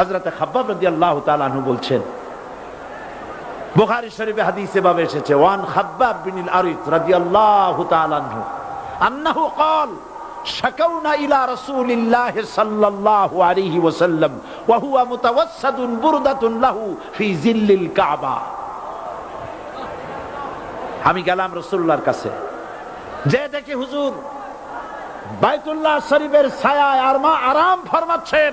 হাজরাতে খাব্বাব রাদি আল্লাহ তালানু বলছেন বুখারী শরীফে হাদিসে ভাবে এসেছে ওয়ান খাব্বাব বিনিল আরিত রাদিয়াল্লাহু তাআলা আনহু আন্নাহু قال شكونا إلى رسول الله صلى الله عليه وسلم وهو متوسد بردة له في ظل الكعبة আমি গেলাম রসুল্লাহর কাছে যে দেখি হুজুর বাইতুল্লাহ শরীফের ছায়ায় আর মা আরাম ফরমাচ্ছেন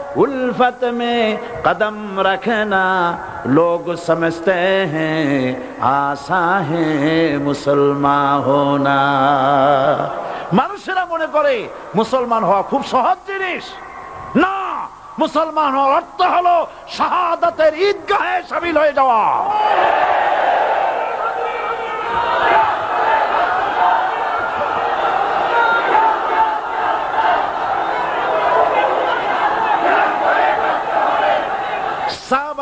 उल्फत में कदम रखना लोग समझते हैं आशा है मुसलमान होना মানুষেরা মনে করে মুসলমান হওয়া খুব সহজ জিনিস না মুসলমান হওয়ার অর্থ হলো শাহাদাতের ঈদগাহে সামিল হয়ে যাওয়া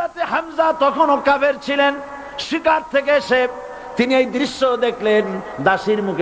হাজরাতে হামজা তখনও কাবের ছিলেন। শিকার থেকে এসে তিনি এই দৃশ্য দেখলেন দাসির মুখে।